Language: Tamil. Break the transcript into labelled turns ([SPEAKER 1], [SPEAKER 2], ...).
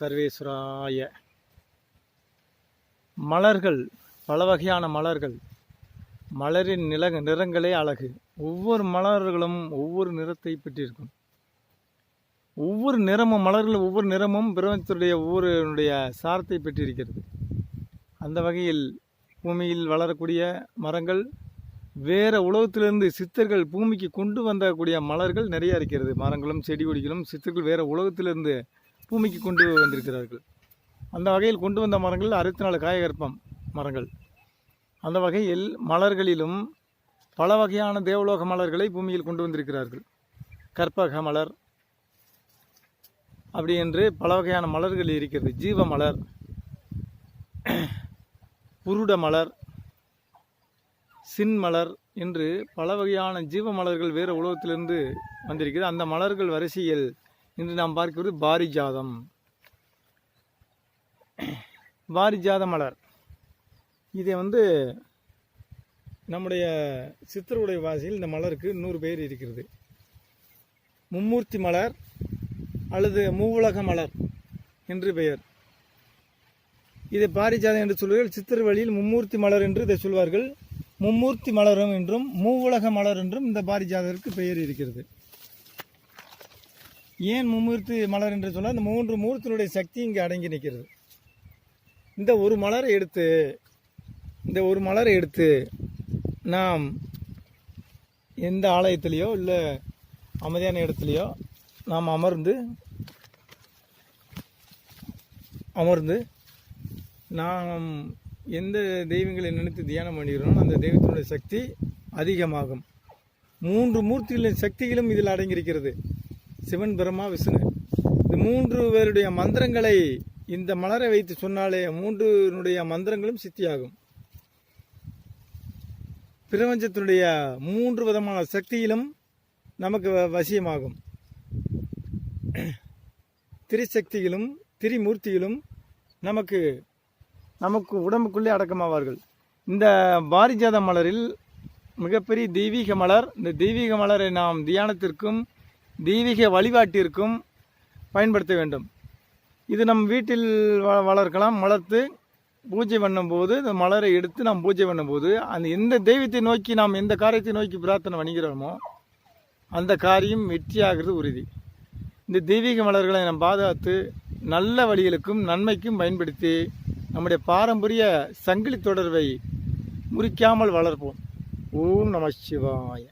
[SPEAKER 1] சர்வேஸ்வராய. மலர்கள் பல வகையான மலர்கள். மலரின் நில நிறங்களே அழகு. ஒவ்வொரு மலர்களும் ஒவ்வொரு நிறத்தை பெற்றிருக்கும். ஒவ்வொரு நிறமும் மலர்கள் ஒவ்வொரு நிறமும் பிரபஞ்சத்துடைய ஒவ்வொருடைய சாரத்தை பெற்றிருக்கிறது. அந்த வகையில் பூமியில் வளரக்கூடிய மரங்கள் வேறு உலகத்திலிருந்து சித்தர்கள் பூமிக்கு கொண்டு வந்தக்கூடிய மலர்கள் நிறைய இருக்கிறது. மரங்களும் செடி கொடிகளும் சித்தர்கள் வேறு உலகத்திலிருந்து பூமிக்கு கொண்டு வந்திருக்கிறார்கள். அந்த வகையில் கொண்டு வந்த மரங்கள் அறுபத்தி நாலு காயகற்பம் மரங்கள். அந்த வகையில் மலர்களிலும் பல வகையான தேவலோக மலர்களை பூமியில் கொண்டு வந்திருக்கிறார்கள். கற்பக மலர் அப்படி என்று பல வகையான மலர்கள் இருக்கிறது. ஜீவ மலர் புருட மலர் சின்மலர் என்று பல வகையான ஜீவ மலர்கள் வேறு உலகத்திலிருந்து வந்திருக்கிறது. அந்த மலர்கள் வரிசையில் இன்று நாம் பார்க்கிறது பாரிஜாதம். பாரிஜாத மலர் இதை வந்து நம்முடைய சித்தருடைய வாசியில் இந்த மலருக்கு நூறு பேர் இருக்கிறது. மும்மூர்த்தி மலர் அல்லது மூவுலக மலர் என்று பெயர். இதை பாரிஜாதம் என்று சொல்வார்கள் சித்திர வழியில் மும்மூர்த்தி மலர் என்று இதை சொல்வார்கள். மும்மூர்த்தி மலரும் என்றும் மூவுலக மலர் என்றும் இந்த பாரிஜாதத்திற்கு பெயர் இருக்கிறது. ஏன் மும்மூர்த்தி மலர் என்று சொன்னால் இந்த மூன்று மூர்த்தினுடைய சக்தி இங்கே அடங்கி நிற்கிறது. இந்த ஒரு மலரை எடுத்து இந்த ஒரு மலரை எடுத்து நாம் எந்த ஆலயத்திலேயோ இல்லை அமைதியான இடத்துலையோ நாம் அமர்ந்து அமர்ந்து நாம் எந்த தெய்வங்களை நினைத்து தியானம் பண்ணுகிறோமோ அந்த தெய்வத்தினுடைய சக்தி அதிகமாகும். மூன்று மூர்த்திகளின் சக்திகளும் இதில் அடங்கியிருக்கிறது சிவன் பிரம்மா விஷ்ணு. இந்த மூன்று பேருடைய மந்திரங்களை இந்த மலரை வைத்து சொன்னாலே மூன்றுனுடைய மந்திரங்களும் சித்தியாகும். பிரபஞ்சத்தினுடைய மூன்று விதமான சக்தியிலும் நமக்கு வசியமாகும். திரிசக்திகளும் திரிமூர்த்திகளும் நமக்கு நமக்கு உடம்புக்குள்ளே அடக்கமாவார்கள். இந்த பாரிஜாத மலரில் மிகப்பெரிய தெய்வீக மலர் இந்த தெய்வீக மலரை நாம் தியானத்திற்கும் தெய்வீக வழிபாட்டிற்கும் பயன்படுத்த வேண்டும். இது நம் வீட்டில் வ- வளர்க்கலாம். வளர்த்து பூஜை பண்ணும்போது இந்த மலரை எடுத்து நாம் பூஜை பண்ணும்போது அந்த எந்த தெய்வத்தை நோக்கி நாம் எந்த காரியத்தை நோக்கி பிரார்த்தனை பண்ணிக்கிறோமோ அந்த காரியம் வெற்றியாகிறது உறுதி. இந்த தெய்வீக மலர்களை நாம் பாதுகாத்து நல்ல வழிகளுக்கும் நன்மைக்கும் பயன்படுத்தி நம்முடைய பாரம்பரிய சங்கிலி தொடர்பை முறிக்காமல் வளர்ப்போம். ஓம் நம சிவாய.